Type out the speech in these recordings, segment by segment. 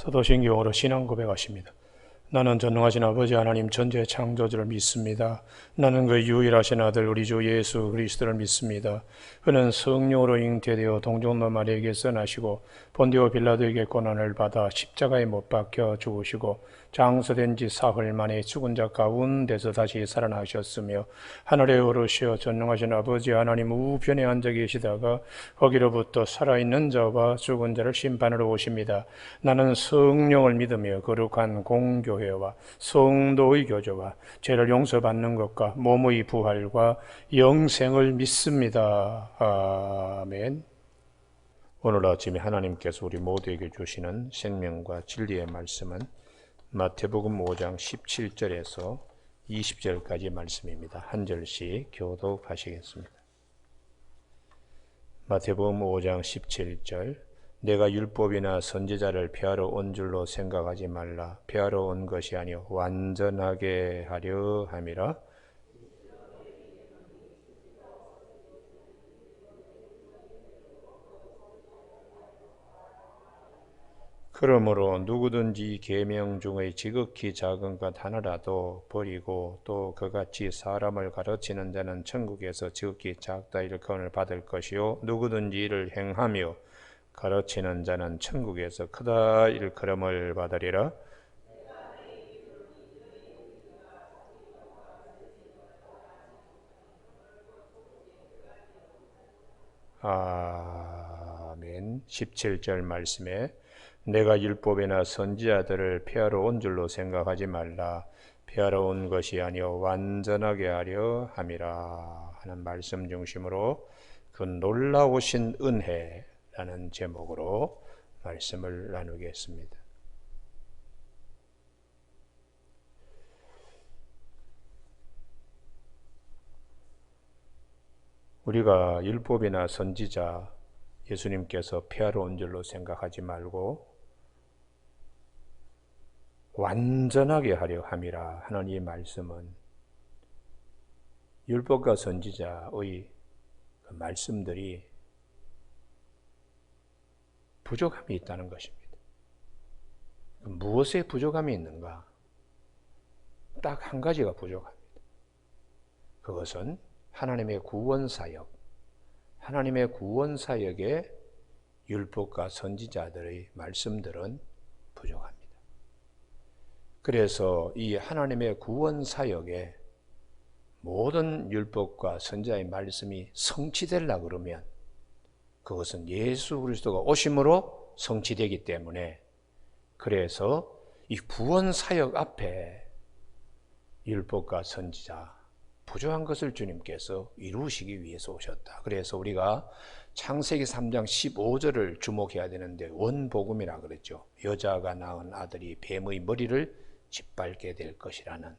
사도신경으로 신앙 고백하십니다. 나는 전능하신 아버지 하나님 전제 창조주를 믿습니다. 나는 그 유일하신 아들 우리 주 예수 그리스도를 믿습니다. 그는 성령으로 잉태되어 동정노 마리에게서 나시고 본디오 빌라도에게 고난을 받아 십자가에 못 박혀 죽으시고 장서된 지 사흘 만에 죽은 자 가운데서 다시 살아나셨으며 하늘에 오르시어 전능하신 아버지 하나님 우편에 앉아 계시다가 거기로부터 살아있는 자와 죽은 자를 심판으로 오십니다. 나는 성령을 믿으며 거룩한 공교회와 성도의 교조와 죄를 용서받는 것과 몸의 부활과 영생을 믿습니다. 아멘. 오늘 아침에 하나님께서 우리 모두에게 주시는 생명과 진리의 말씀은 마태복음 5장 17절에서 20절까지 말씀입니다. 한 절씩 교독하시겠습니다. 마태복음 5장 17절 내가 율법이나 선지자를 폐하러 온 줄로 생각하지 말라. 폐하러 온 것이 아니요 완전하게 하려 함이라. 그러므로 누구든지 계명 중의 지극히 작은 것 하나라도 버리고 또 그같이 사람을 가르치는 자는 천국에서 지극히 작다 일컬을 받을 것이요 누구든지 이를 행하며 가르치는 자는 천국에서 크다 일컬음을 받으리라. 아멘. 17절 말씀에 내가 율법이나 선지자들을 폐하러 온 줄로 생각하지 말라. 폐하러 온 것이 아니요 완전하게 하려 함이라 하는 말씀 중심으로 그 놀라우신 은혜라는 제목으로 말씀을 나누겠습니다. 우리가 율법이나 선지자 예수님께서 폐하러 온 줄로 생각하지 말고 완전하게 하려 함이라 하는 이 말씀은 율법과 선지자의 그 말씀들이 부족함이 있다는 것입니다. 무엇에 부족함이 있는가? 딱 한 가지가 부족합니다. 그것은 하나님의 구원 사역, 하나님의 구원 사역에 율법과 선지자들의 말씀들은 부족합니다. 그래서 이 하나님의 구원 사역에 모든 율법과 선자의 말씀이 성취되려 그러면 그것은 예수 그리스도가 오심으로 성취되기 때문에 그래서 이 구원 사역 앞에 율법과 선지자 부족한 것을 주님께서 이루시기 위해서 오셨다. 그래서 우리가 창세기 3장 15절을 주목해야 되는데 원복음이라 그랬죠. 여자가 낳은 아들이 뱀의 머리를 짓밟게 될 것이라는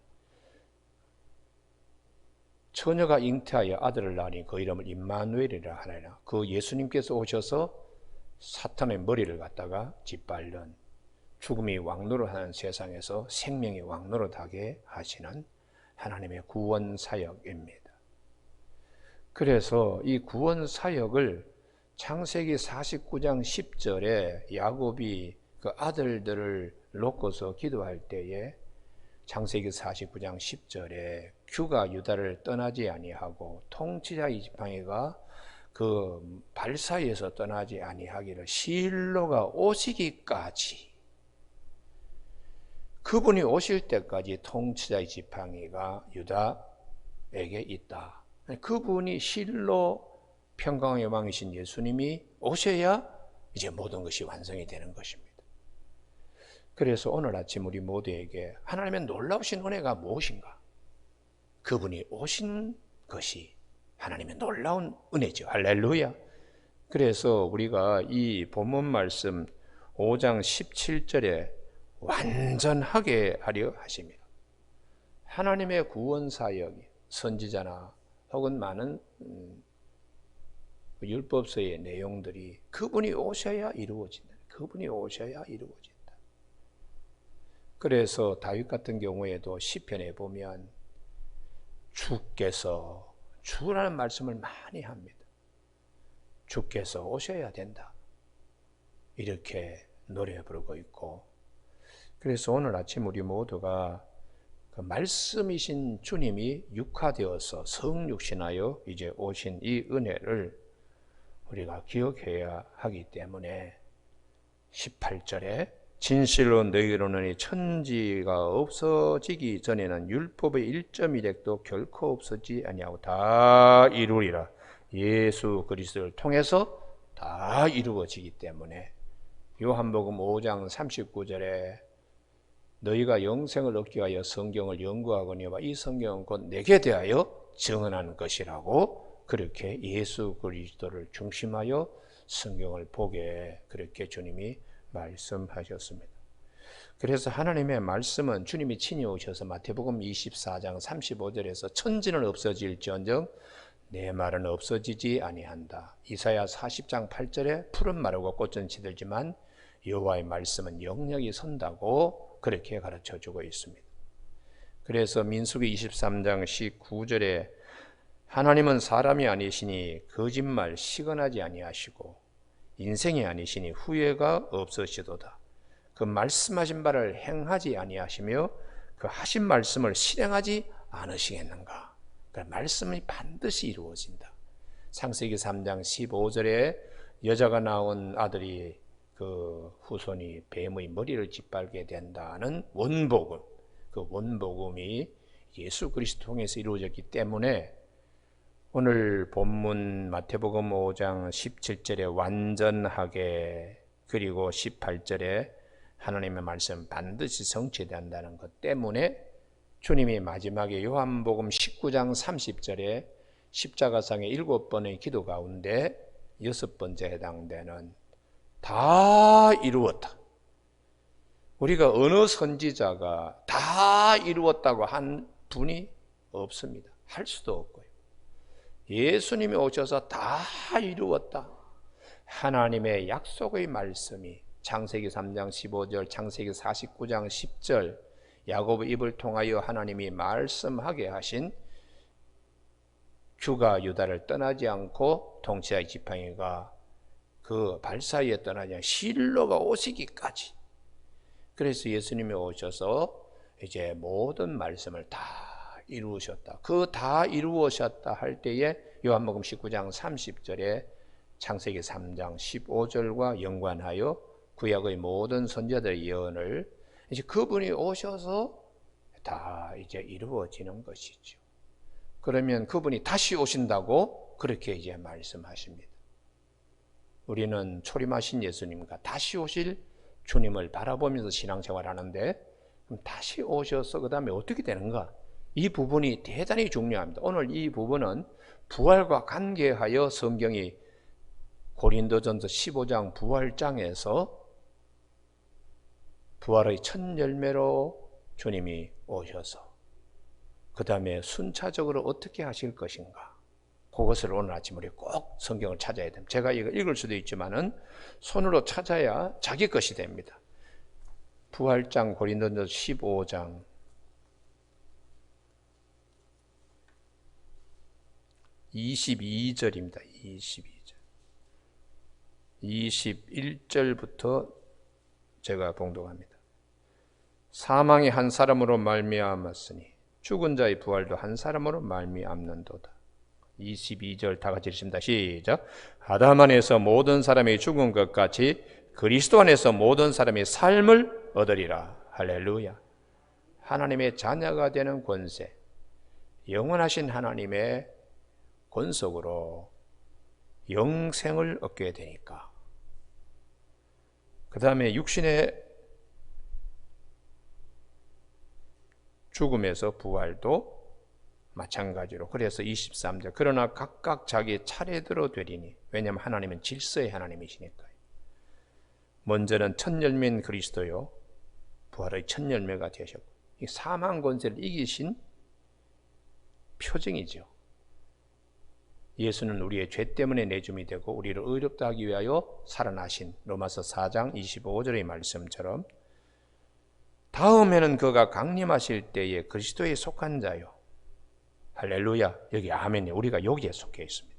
처녀가 잉태하여 아들을 낳으니 그 이름을 임마누엘이라 하나이나 그 예수님께서 오셔서 사탄의 머리를 갖다가 짓밟는 죽음이 왕노릇하는 세상에서 생명이 왕노릇하게 하시는 하나님의 구원 사역입니다. 그래서 이 구원 사역을 창세기 49장 10절에 야곱이 그 아들들을 놓고서 기도할 때에 창세기 49장 10절에 규가 유다를 떠나지 아니하고 통치자 이지팡이가 그 발사에서 떠나지 아니하기를 실로가 오시기까지 그분이 오실 때까지 통치자의 지팡이가 유다에게 있다. 그분이 실로 평강의 왕이신 예수님이 오셔야 이제 모든 것이 완성이 되는 것입니다. 그래서 오늘 아침 우리 모두에게 하나님의 놀라우신 은혜가 무엇인가? 그분이 오신 것이 하나님의 놀라운 은혜죠. 할렐루야. 그래서 우리가 이 본문 말씀 5장 17절에 완전하게 하려 하십니다. 하나님의 구원 사역이 선지자나 혹은 많은 음, 그 율법서의 내용들이 그분이 오셔야 이루어진다. 그분이 오셔야 이루어진다. 그래서 다윗 같은 경우에도 시편에 보면 주께서 주라는 말씀을 많이 합니다. 주께서 오셔야 된다. 이렇게 노래 부르고 있고 그래서 오늘 아침 우리 모두가 그 말씀이신 주님이 육화되어서 성육신하여 이제 오신 이 은혜를 우리가 기억해야 하기 때문에 18절에 진실로 너희로는 천지가 없어지기 전에는 율법의 1.1획도 결코 없어지지 아니하고 다 이루리라. 예수 그리스도를 통해서 다 이루어지기 때문에 요한복음 5장 39절에 너희가 영생을 얻기 위하여 성경을 연구하거니와 이 성경은 곧 내게 대하여 증언하는 것이라고 그렇게 예수 그리스도를 중심하여 성경을 보게 그렇게 주님이 말씀하셨습니다. 그래서 하나님의 말씀은 주님이 친히 오셔서 마태복음 24장 35절에서 천지는 없어질지언정 내 말은 없어지지 아니한다. 이사야 40장 8절에 푸른 마르고 꽃은 시들지만 여호와의 말씀은 영역이 선다고 그렇게 가르쳐 주고 있습니다. 그래서 민수기 23장 19절에 하나님은 사람이 아니시니 거짓말 시건하지 아니하시고 인생이 아니시니 후회가 없으시도다. 그 말씀하신 바를 행하지 아니하시며 그 하신 말씀을 실행하지 않으시겠는가? 그 말씀이 반드시 이루어진다. 창세기 3장 15절에 여자가 낳은 아들이 그 후손이 뱀의 머리를 짓밟게 된다는 원복음, 그 원복음이 예수 그리스도 통해서 이루어졌기 때문에 오늘 본문 마태복음 5장 17절에 완전하게 그리고 18절에 하나님의 말씀 반드시 성취된다는 것 때문에 주님이 마지막에 요한복음 19장 30절에 십자가상의 일곱 번의 기도 가운데 여섯 번째 해당되는 다 이루었다. 우리가 어느 선지자가 다 이루었다고 한 분이 없습니다. 할 수도 없고요. 예수님이 오셔서 다 이루었다. 하나님의 약속의 말씀이 창세기 3장 15절, 창세기 49장 10절, 야곱의 입을 통하여 하나님이 말씀하게 하신 주가 유다를 떠나지 않고 통치의 지팡이가 그 떠나지 않고 실로가 오시기까지 그래서 예수님이 오셔서 이제 모든 말씀을 다 이루셨다. 그 다 이루셨다 할 때에 요한복음 19장 30절에 창세기 3장 15절과 연관하여 구약의 모든 선자들의 예언을 이제 그분이 오셔서 다 이제 이루어지는 것이죠. 그러면 그분이 다시 오신다고 그렇게 이제 말씀하십니다. 우리는 초림하신 예수님과 다시 오실 주님을 바라보면서 신앙생활 하는데 다시 오셔서 그 다음에 어떻게 되는가? 이 부분이 대단히 중요합니다. 오늘 이 부분은 부활과 관계하여 성경이 고린도전서 15장 부활장에서 부활의 첫 열매로 주님이 오셔서 그 다음에 순차적으로 어떻게 하실 것인가 그것을 오늘 아침 우리 꼭 성경을 찾아야 됩니다. 제가 이거 읽을 수도 있지만은 손으로 찾아야 자기 것이 됩니다. 부활장 고린도전서 15장 22절입니다. 22절. 21절부터 제가 봉독합니다. 사망이 한 사람으로 말미암았으니 죽은 자의 부활도 한 사람으로 말미암는도다. 22절 다 같이 읽습니다. 시작. 아담 안에서 모든 사람이 죽은 것 같이 그리스도 안에서 모든 사람이 삶을 얻으리라. 할렐루야. 하나님의 자녀가 되는 권세, 영원하신 하나님의 권속으로 영생을 얻게 되니까. 그 다음에 육신의 죽음에서 부활도 마찬가지로 그래서 23절 그러나 각각 자기 차례대로 되리니 왜냐하면 하나님은 질서의 하나님이시니까요. 먼저는 첫 열매인 그리스도요 부활의 첫 열매가 되셨고 이 사망 권세를 이기신 표징이죠. 예수는 우리의 죄 때문에 내줌이 되고 우리를 의롭다 하기 위하여 살아나신 로마서 4장 25절의 말씀처럼 다음에는 그가 강림하실 때에 그리스도에 속한 자요. 할렐루야. 여기 아멘이 우리가 여기에 속해 있습니다.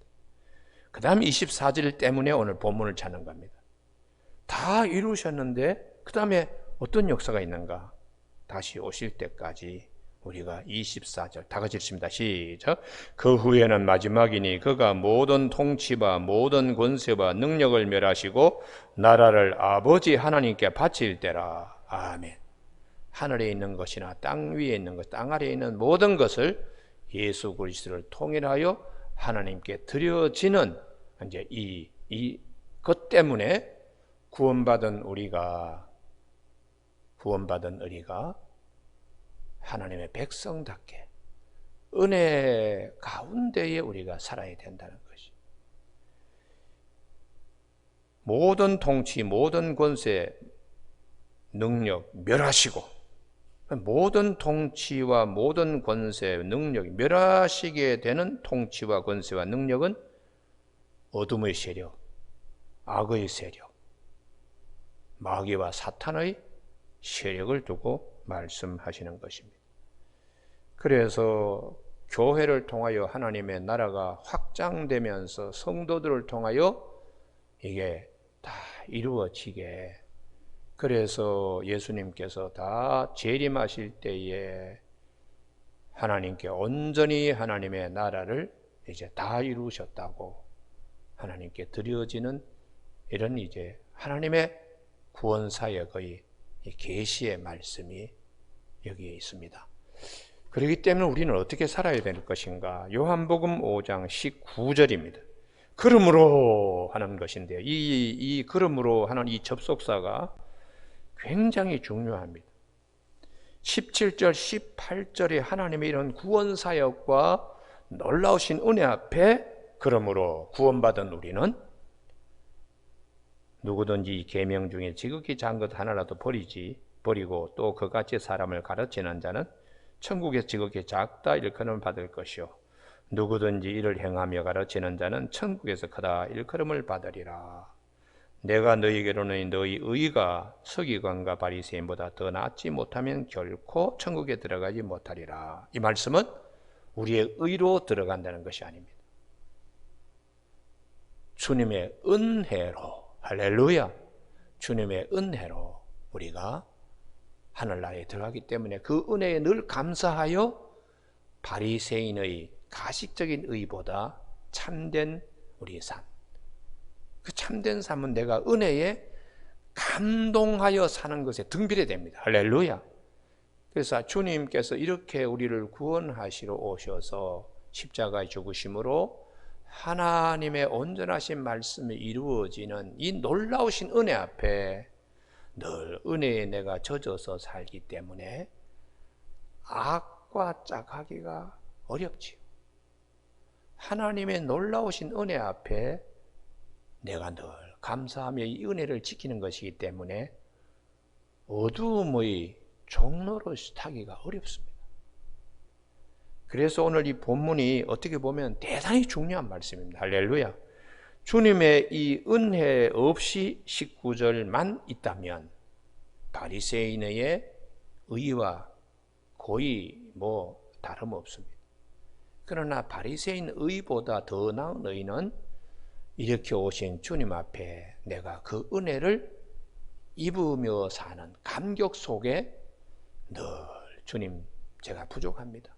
그 다음 24절 때문에 오늘 본문을 찾는 겁니다. 다 이루셨는데 그 다음에 어떤 역사가 있는가? 다시 오실 때까지 우리가 24절 다 같이 읽습니다. 시작. 그 후에는 마지막이니 그가 모든 통치와 모든 권세와 능력을 멸하시고 나라를 아버지 하나님께 바칠 때라. 아멘. 하늘에 있는 것이나 땅 위에 있는 것, 땅 아래에 있는 모든 것을 예수 그리스도를 통일하여 하나님께 드려지는 이제 이, 이 것 때문에 구원받은 우리가 구원받은 우리가 하나님의 백성답게 은혜 가운데에 우리가 살아야 된다는 것이. 모든 통치, 모든 권세, 능력 멸하시고 모든 통치와 모든 권세, 능력 멸하시게 되는 통치와 권세와 능력은 어둠의 세력, 악의 세력, 마귀와 사탄의 세력을 두고 말씀하시는 것입니다. 그래서 교회를 통하여 하나님의 나라가 확장되면서 성도들을 통하여 이게 다 이루어지게 그래서 예수님께서 다 재림하실 때에 하나님께 온전히 하나님의 나라를 이제 다 이루셨다고 하나님께 드려지는 이런 이제 하나님의 구원 사역의 계시의 말씀이 여기에 있습니다. 그렇기 때문에 우리는 어떻게 살아야 될 것인가? 요한복음 5장 19절입니다. 그러므로 하는 것인데요. 이, 이 그러므로 하는 이 접속사가 굉장히 중요합니다. 17절, 18절에 하나님의 이런 구원 사역과 놀라우신 은혜 앞에 그러므로 구원받은 우리는 누구든지 이 계명 중에 지극히 작은 것 하나라도 버리지 버리고 또 그같이 사람을 가르치는 자는 천국에 지극히 작다 일컬음을 받을 것이요 누구든지 이를 행하며 가르치는 자는 천국에서 크다 일컬음을 받으리라. 내가 너희에게로는 너희 의가 서기관과 바리새인보다 더 낫지 못하면 결코 천국에 들어가지 못하리라. 이 말씀은 우리의 의로 들어간다는 것이 아닙니다. 주님의 은혜로 할렐루야. 주님의 은혜로 우리가 하늘나라에 들어가기 때문에 그 은혜에 늘 감사하여 바리새인의 가식적인 의보다 참된 우리의 삶. 그 참된 삶은 내가 은혜에 감동하여 사는 것에 등비례 됩니다. 할렐루야. 그래서 주님께서 이렇게 우리를 구원하시러 오셔서 십자가에 죽으심으로 하나님의 온전하신 말씀이 이루어지는 이 놀라우신 은혜 앞에 늘 은혜에 내가 젖어서 살기 때문에 악과 짝하기가 어렵지요. 하나님의 놀라우신 은혜 앞에 내가 늘 감사하며 이 은혜를 지키는 것이기 때문에 어두움의 종로로 타기가 어렵습니다. 그래서 오늘 이 본문이 어떻게 보면 대단히 중요한 말씀입니다. 할렐루야. 주님의 이 은혜 없이 19절만 있다면 바리새인의 의와 거의 뭐 다름없습니다. 그러나 바리새인 의보다 더 나은 의는 이렇게 오신 주님 앞에 내가 그 은혜를 입으며 사는 감격 속에 늘 주님 제가 부족합니다.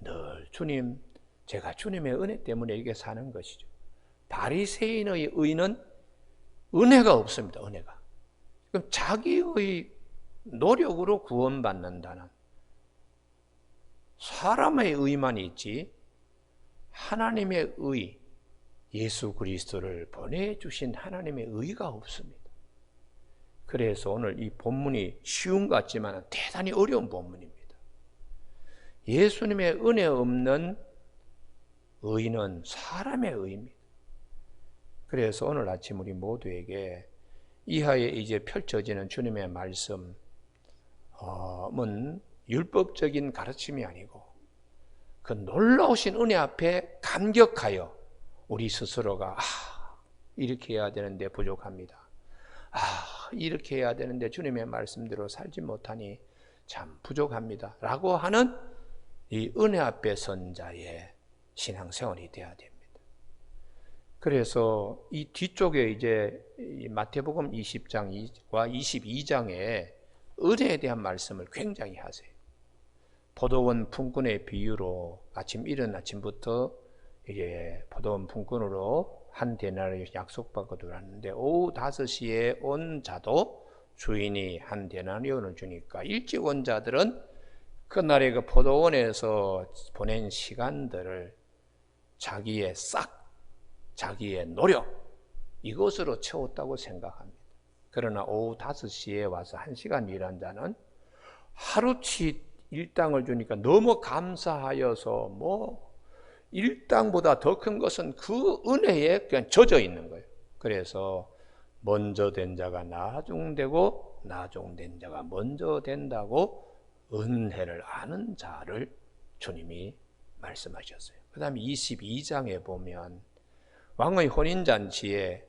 늘 주님 제가 주님의 은혜 때문에 이게 사는 것이죠. 바리새인의 의는 은혜가 없습니다. 은혜가. 그럼 자기의 노력으로 구원받는다는 사람의 의만 있지 하나님의 의 예수 그리스도를 보내주신 하나님의 의가 없습니다. 그래서 오늘 이 본문이 쉬운 것 같지만 대단히 어려운 본문입니다. 예수님의 은혜 없는 의는 사람의 의입니다. 그래서 오늘 아침 우리 모두에게 이하에 이제 펼쳐지는 주님의 말씀은 율법적인 가르침이 아니고 그 놀라우신 은혜 앞에 감격하여 우리 스스로가 아, 이렇게 해야 되는데 부족합니다. 아, 이렇게 해야 되는데 주님의 말씀대로 살지 못하니 참 부족합니다. 라고 하는 이 은혜 앞에 선 자의 신앙생활이 되어야 됩니다. 그래서 이 뒤쪽에 이제 마태복음 20장과 22장에 은혜에 대한 말씀을 굉장히 하세요. 포도원 품꾼의 비유로 아침 이른 아침부터 이제 포도원 품꾼으로 한 데나리 약속받고 들어왔는데 오후 5시에 온 자도 주인이 한 데나리온을 주니까 일찍 온 자들은 그날의 그 포도원에서 보낸 시간들을 자기의 싹, 자기의 노력 이것으로 채웠다고 생각합니다. 그러나 오후 5시에 와서 1시간 일한 자는 하루치 일당을 주니까 너무 감사하여서 뭐 일당보다 더 큰 것은 그 은혜에 그냥 젖어 있는 거예요. 그래서 먼저 된 자가 나중되고 나중된 자가 먼저 된다고 은혜를 아는 자를 주님이 말씀하셨어요. 그 다음에 22장에 보면 왕의 혼인잔치에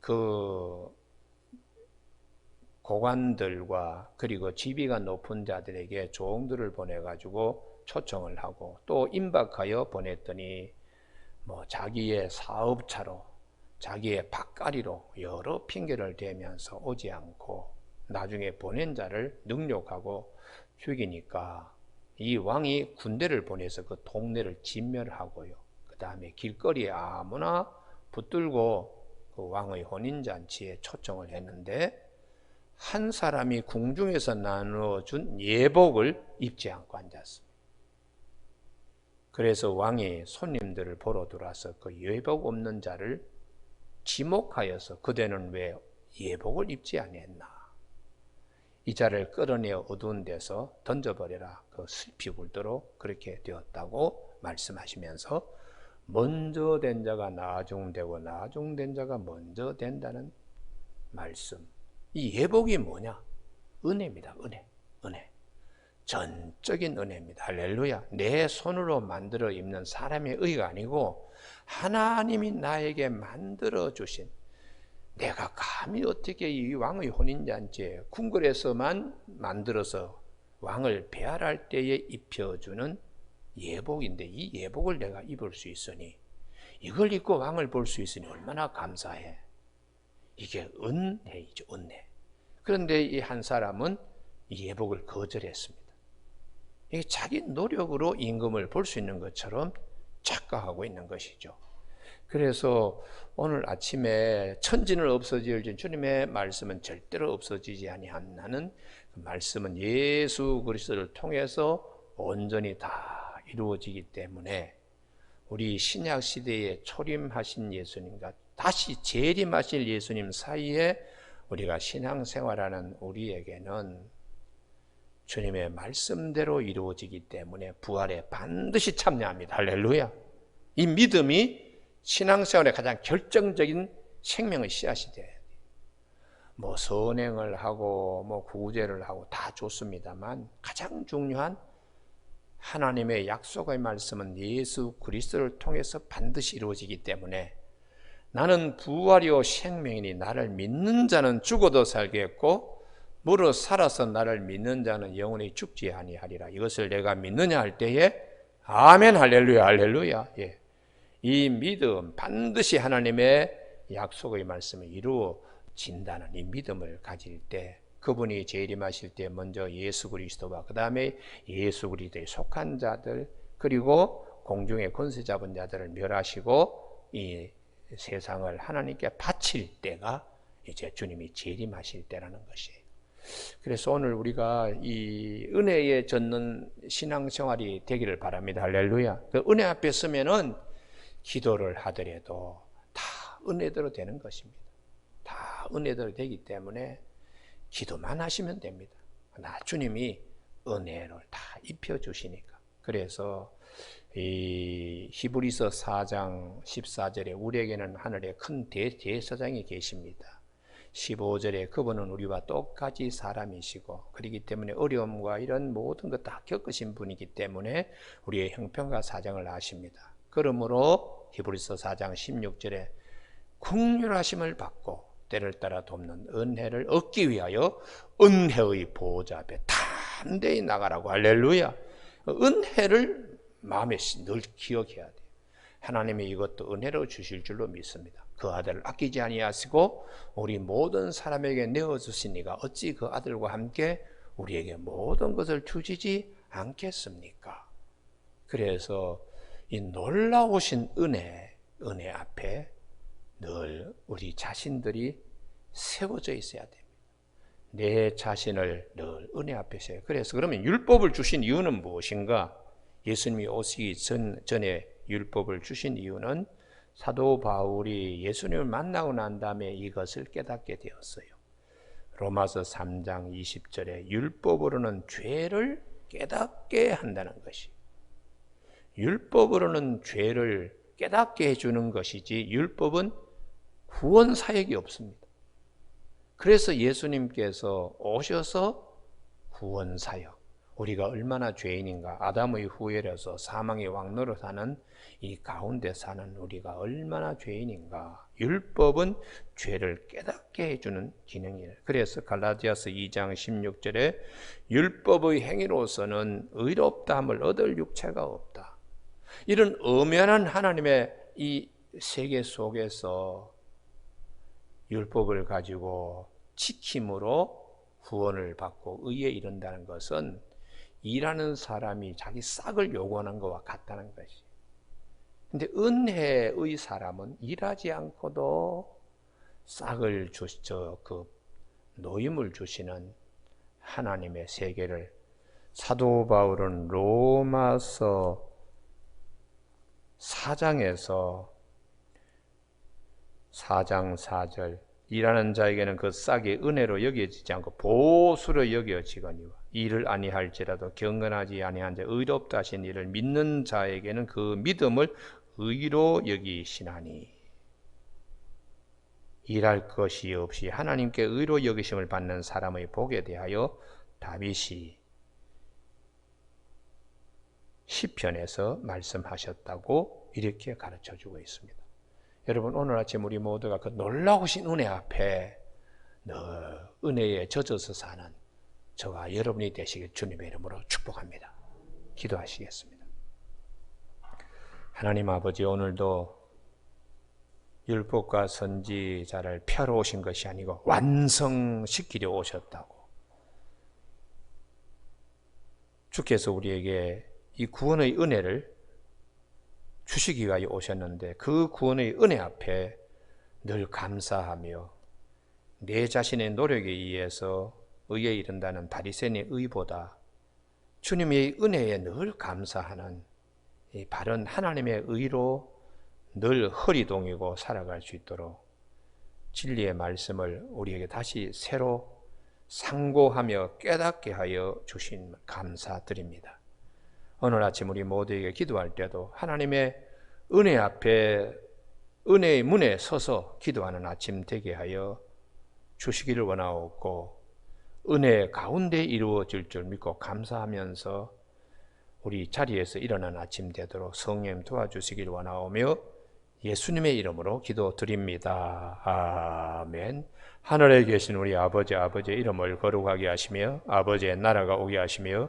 그 고관들과 그리고 지위가 높은 자들에게 종들을 보내가지고 초청을 하고 또 임박하여 보냈더니 뭐 자기의 사업차로 자기의 밭가리로 여러 핑계를 대면서 오지 않고 나중에 보낸 자를 능욕하고 죽이니까 이 왕이 군대를 보내서 그 동네를 진멸하고요. 그 다음에 길거리에 아무나 붙들고 그 왕의 혼인잔치에 초청을 했는데 한 사람이 궁중에서 나누어준 예복을 입지 않고 앉았습니다. 그래서 왕이 손님들을 보러 들어와서 그 예복 없는 자를 지목하여서 그대는 왜 예복을 입지 아니했나? 이 자를 끌어내어 어두운 데서 던져버려라. 그 슬피 굴도록 그렇게 되었다고 말씀하시면서 먼저 된 자가 나중되고 나중된 자가 먼저 된다는 말씀. 이 예복이 뭐냐? 은혜입니다. 은혜. 은혜. 전적인 은혜입니다. 할렐루야. 내 손으로 만들어 입는 사람의 의가 아니고 하나님이 나에게 만들어 주신 내가 감히 어떻게 이 왕의 혼인잔치에 궁궐에서만 만들어서 왕을 배할할 때에 입혀주는 예복인데 이 예복을 내가 입을 수 있으니 이걸 입고 왕을 볼 수 있으니 얼마나 감사해. 이게 은혜이죠, 은혜. 그런데 이 한 사람은 이 예복을 거절했습니다. 이게 자기 노력으로 임금을 볼 수 있는 것처럼 착각하고 있는 것이죠. 그래서 오늘 아침에 천진을 없어질 주님의 말씀은 절대로 없어지지 아니한다는 그 말씀은 예수 그리스도를 통해서 온전히 다 이루어지기 때문에 우리 신약 시대에 초림하신 예수님과 다시 재림하실 예수님 사이에 우리가 신앙생활하는 우리에게는 주님의 말씀대로 이루어지기 때문에 부활에 반드시 참여합니다. 할렐루야. 이 믿음이 신앙생활의 가장 결정적인 생명의 씨앗이 돼요. 뭐 선행을 하고 뭐 구제를 하고 다 좋습니다만 가장 중요한 하나님의 약속의 말씀은 예수 그리스도를 통해서 반드시 이루어지기 때문에 나는 부활이요 생명이니 나를 믿는 자는 죽어도 살겠고 무릇 살아서 나를 믿는 자는 영원히 죽지 아니하리라. 이것을 내가 믿느냐 할 때에 아멘 할렐루야 할렐루야. 예. 이 믿음 반드시 하나님의 약속의 말씀을 이루어진다는 이 믿음을 가질 때 그분이 재림하실 때 먼저 예수 그리스도와 그 다음에 예수 그리스도에 속한 자들 그리고 공중의 권세 잡은 자들을 멸하시고 이 세상을 하나님께 바칠 때가 이제 주님이 재림하실 때라는 것이에요. 그래서 오늘 우리가 이 은혜에 젖는 신앙생활이 되기를 바랍니다. 할렐루야. 그 은혜 앞에 서면은 기도를 하더라도 다 은혜대로 되는 것입니다. 다 은혜대로 되기 때문에 기도만 하시면 됩니다. 나 주님이 은혜를 다 입혀 주시니까. 그래서 이 히브리서 4장 14절에 우리에게는 하늘에 큰 대, 대사장이 계십니다. 15절에 그분은 우리와 똑같이 사람이시고 그렇기 때문에 어려움과 이런 모든 것 다 겪으신 분이기 때문에 우리의 형편과 사정을 아십니다. 그러므로 히브리서 4장 16절에 국률하심을 받고 때를 따라 돕는 은혜를 얻기 위하여 은혜의 보좌 앞에 담대히 나가라고 할렐루야. 은혜를 마음에 늘 기억해야 돼요. 하나님이 이것도 은혜로 주실 줄로 믿습니다. 그 아들을 아끼지 아니하시고 우리 모든 사람에게 내어 주시니가 어찌 그 아들과 함께 우리에게 모든 것을 주시지 않겠습니까? 그래서 이 놀라우신 은혜, 은혜 앞에 늘 우리 자신들이 세워져 있어야 됩니다. 내 자신을 늘 은혜 앞에 세워. 그래서 그러면 율법을 주신 이유는 무엇인가? 예수님이 오시기 전, 전에 율법을 주신 이유는 사도 바울이 예수님을 만나고 난 다음에 이것을 깨닫게 되었어요. 로마서 3장 20절에 율법으로는 죄를 깨닫게 한다는 것이. 율법으로는 죄를 깨닫게 해주는 것이지 율법은 구원 사역이 없습니다. 그래서 예수님께서 오셔서 구원 사역, 우리가 얼마나 죄인인가, 아담의 후예라서 사망의 왕노로 사는 이 가운데 사는 우리가 얼마나 죄인인가. 율법은 죄를 깨닫게 해주는 기능이에요. 그래서 갈라디아서 2장 16절에 율법의 행위로서는 의롭다함을 얻을 육체가 없다. 이런 엄연한 하나님의 이 세계 속에서 율법을 가지고 지킴으로 구원을 받고 의에 이른다는 것은 일하는 사람이 자기 싹을 요구하는 것과 같다는 것이. 근데 은혜의 사람은 일하지 않고도 싹을 주시죠. 그 노임을 주시는 하나님의 세계를 사도 바울은 로마서 4장에서 4장 4절 일하는 자에게는 그 싹이 은혜로 여겨지지 않고 보수로 여겨지거니와 일을 아니할지라도 경건하지 아니한 자 의롭다 하신 이를 믿는 자에게는 그 믿음을 의로 여기시나니 일할 것이 없이 하나님께 의로 여기심을 받는 사람의 복에 대하여 다윗이 시편에서 말씀하셨다고 이렇게 가르쳐 주고 있습니다. 여러분 오늘 아침 우리 모두가 그 놀라우신 은혜 앞에 늘 은혜에 젖어서 사는 저와 여러분이 되시길 주님의 이름으로 축복합니다. 기도하시겠습니다. 하나님 아버지 오늘도 율법과 선지자를 펴러 오신 것이 아니고 완성시키려 오셨다고. 주께서 우리에게 이 구원의 은혜를 주시기 위하여 오셨는데 그 구원의 은혜 앞에 늘 감사하며 내 자신의 노력에 의해서 의에 이른다는 바리새인의 의보다 주님의 은혜에 늘 감사하는 이 바른 하나님의 의로 늘 허리동이고 살아갈 수 있도록 진리의 말씀을 우리에게 다시 새로 상고하며 깨닫게 하여 주신 감사드립니다. 오늘 아침 우리 모두에게 기도할 때도 하나님의 은혜 앞에 은혜의 문에 서서 기도하는 아침 되게 하여 주시기를 원하옵고 은혜 가운데 이루어질 줄 믿고 감사하면서 우리 자리에서 일어난 아침 되도록 성령 도와주시길 원하오며 예수님의 이름으로 기도드립니다. 아멘. 하늘에 계신 우리 아버지 아버지의 이름을 거룩하게 하시며 아버지의 나라가 오게 하시며